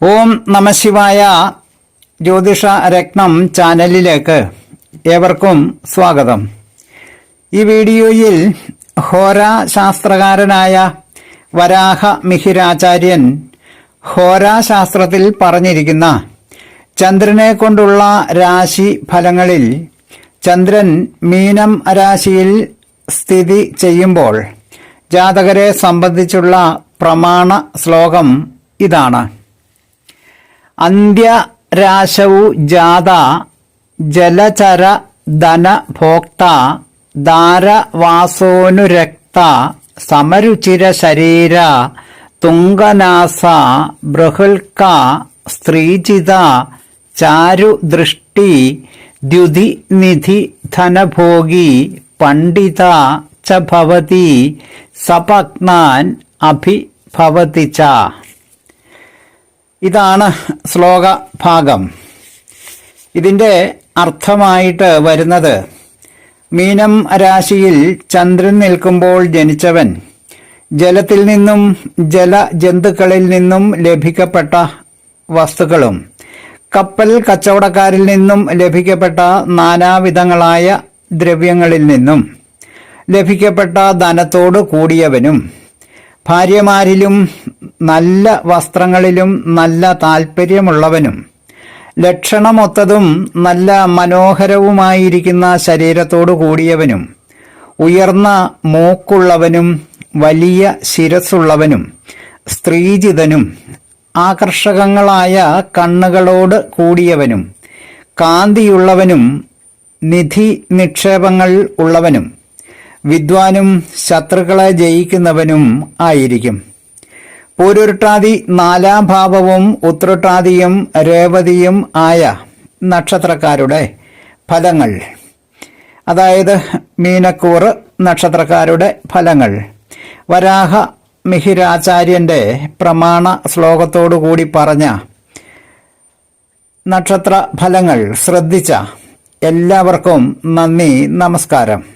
ഓം നമശിവായ ജ്യോതിഷ രത്നം ചാനലിലേക്ക് ഏവർക്കും സ്വാഗതം. ഈ വീഡിയോയിൽ ഹോരാശാസ്ത്രകാരനായ വരാഹ മിഹിരാചാര്യൻ ഹോരാശാസ്ത്രത്തിൽ പറഞ്ഞിരിക്കുന്ന ചന്ദ്രനെ കൊണ്ടുള്ള രാശി ഫലങ്ങളിൽ ചന്ദ്രൻ മീനം രാശിയിൽ സ്ഥിതി ചെയ്യുമ്പോൾ ജാതകരെ സംബന്ധിച്ചുള്ള പ്രമാണ ശ്ലോകം ഇതാണ്. അന്ത്യരാശവു ജാത ജലചര ധന ഭോക്ത ദാരവാസോനുരക്ത സമരുചിര ശരീര തുങ്കനാസ ബൃഹൽക്ക സ്ത്രീജിത ചാരുദൃഷ്ടി ദ്യുതി നിധി ധനഭോഗി പണ്ഡിത ച ഭവതി സപത്നാൻ അഭിഭവതി ച. ഇതാണ് ശ്ലോക ഭാഗം. ഇതിന്റെ അർത്ഥമായിട്ട് വരുന്നത് മീനം രാശിയിൽ ചന്ദ്രൻ നിൽക്കുമ്പോൾ ജനിച്ചവൻ ജലത്തിൽ നിന്നും ജലജന്തുക്കളിൽ നിന്നും ലഭിക്കപ്പെട്ട വസ്തുക്കളും കപ്പൽ കച്ചവടക്കാരിൽ നിന്നും ലഭിക്കപ്പെട്ട നാനാവിധങ്ങളായ ദ്രവ്യങ്ങളിൽ നിന്നും ലഭിക്കപ്പെട്ട ധനത്തോട് കൂടിയവനും ഭാര്യമാരിലും നല്ല വസ്ത്രങ്ങളിലും നല്ല താൽപ്പര്യമുള്ളവനും ലക്ഷണമൊത്തതും നല്ല മനോഹരവുമായിരിക്കുന്ന ശരീരത്തോടു കൂടിയവനും ഉയർന്ന മൂക്കുള്ളവനും വലിയ ശിരസ്സുള്ളവനും സ്ത്രീജിതനും ആകർഷകങ്ങളായ കണ്ണുകളോട് കൂടിയവനും കാന്തിയുള്ളവനും നിധി നിക്ഷേപങ്ങൾ ഉള്ളവനും. വിദ്വാനും ശത്രുക്കളെ ജയിക്കുന്നവനും ആയിരിക്കും. പൂരുരുട്ടാതി നാലാം ഭാവവും ഉത്രട്ടാതിയും രേവതിയും ആയ നക്ഷത്രക്കാരുടെ ഫലങ്ങൾ. അതായത് മീനക്കൂറ് നക്ഷത്രക്കാരുടെ ഫലങ്ങൾ. വരാഹ മിഹിരാചാര്യന്റെ പ്രമാണ ശ്ലോകത്തോടുകൂടി പറഞ്ഞ നക്ഷത്ര ഫലങ്ങൾ ശ്രദ്ധിച്ച എല്ലാവർക്കും നന്ദി നമസ്കാരം.